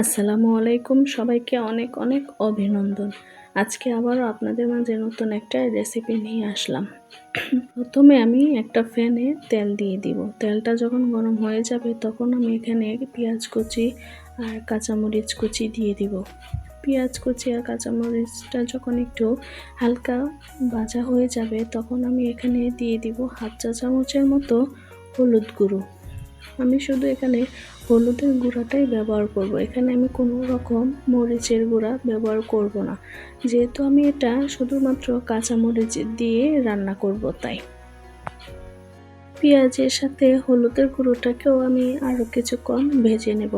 আসসালামু আলাইকুম। সবাইকে অনেক অনেক অভিনন্দন। আজকে আবারও আপনাদের মাঝে নতুন একটা রেসিপি নিয়ে আসলাম। প্রথমে আমি একটা ফ্যানে তেল দিয়ে দিব। তেলটা যখন গরম হয়ে যাবে তখন আমি এখানে পেঁয়াজ কুচি আর কাঁচামরিচ কুচি দিয়ে দিব। পেঁয়াজ কুচি আর কাঁচামরিচটা যখন একটু হালকা ভাজা হয়ে যাবে তখন আমি এখানে দিয়ে দিব হাফ চা চামচের মতো হলুদ গুঁড়ো। আমি শুধু এখানে হলুদের গুঁড়াটাই ব্যবহার করব। এখানে আমি কোনো রকম মরিচের গুঁড়া ব্যবহার করব না যেহেতু আমি এটা শুধুমাত্র কাঁচা মরিচ দিয়ে রান্না করব, তাই পেঁয়াজের সাথে হলুদের গুঁড়োটাকেও আমি আরও কিছুক্ষণ ভেজে নেব।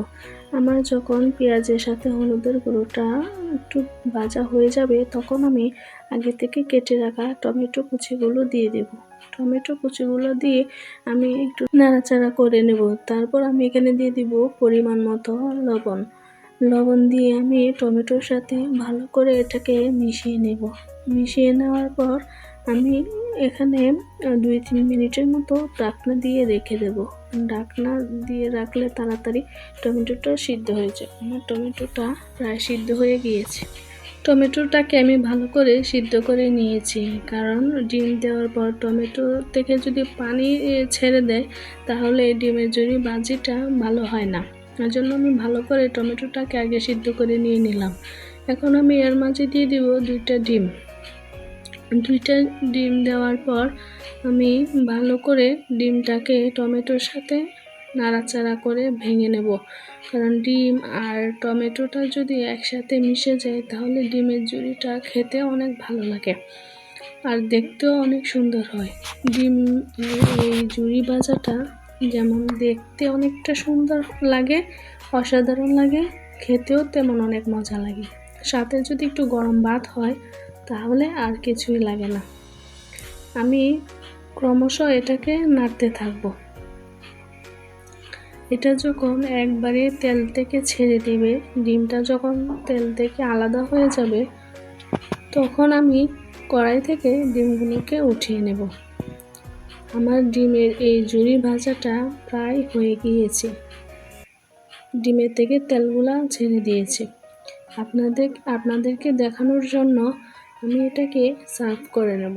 আমার যখন পেঁয়াজের সাথে হলুদের গুঁড়োটা একটু ভাজা হয়ে যাবে, তখন আমি আগে থেকে কেটে রাখা টমেটো কুচিগুলো দিয়ে দেব। টমেটো কুচিগুলো দিয়ে আমি একটু নাড়াচাড়া করে নেব। তারপর আমি এখানে দিয়ে দিব পরিমাণ মতো লবণ। লবণ দিয়ে আমি টমেটোর সাথে ভালো করে এটাকে মিশিয়ে নেব। মিশিয়ে নেওয়ার পর আমি এখানে দুই তিন মিনিটের মতো ডাকনা দিয়ে রেখে দেব। ডাকনা দিয়ে রাখলে তাড়াতাড়ি টমেটোটা সিদ্ধ হয়ে যায় আমার টমেটোটা প্রায় সিদ্ধ হয়ে গিয়েছে। টমেটোটাকে আমি ভালো করে সিদ্ধ করে নিয়েছি, কারণ ডিম দেওয়ার পর টমেটো থেকে যদি পানি ছেড়ে দেয়, তাহলে ডিমের জড়ি বাজিটা ভালো হয় না। তার জন্য আমি ভালো করে টমেটোটাকে আগে সিদ্ধ করে নিয়ে নিলাম। এখন আমি এর মাঝে দিয়ে দিব দুইটা ডিম। দুইটা ডিম দেওয়ার পর আমি ভালো করে ডিমটাকে টমেটোর সাথে নাড়াচাড়া করে ভেঙে নেব। কারণ ডিম আর টমেটোটা যদি একসাথে মিশে যায়, তাহলে ডিমের জুড়িটা খেতে অনেক ভালো লাগে আর দেখতেও অনেক সুন্দর হয়। ডিম, এই জুড়ি ভাজাটা যেমন দেখতে অনেকটা সুন্দর লাগে, অসাধারণ লাগে, খেতেও তেমন অনেক মজা লাগে। সাথে যদি একটু গরম ভাত হয় তাহলে আর কিছুই লাগে না। আমি ক্রমশ এটাকে নাড়তে থাকব। এটা যখন একবারে তেল থেকে ছেড়ে দেবে, ডিমটা যখন তেল থেকে আলাদা হয়ে যাবে, তখন আমি কড়াই থেকে ডিমগুলোকে উঠিয়ে নেব। আমার ডিমের এই জুড়ি ভাজাটা প্রায় হয়ে গিয়েছে। ডিমের থেকে তেলগুলা ছেড়ে দিয়েছে। আপনাদের, আপনাদেরকে দেখানোর জন্য আমি এটাকে সার্ভ করে নেব।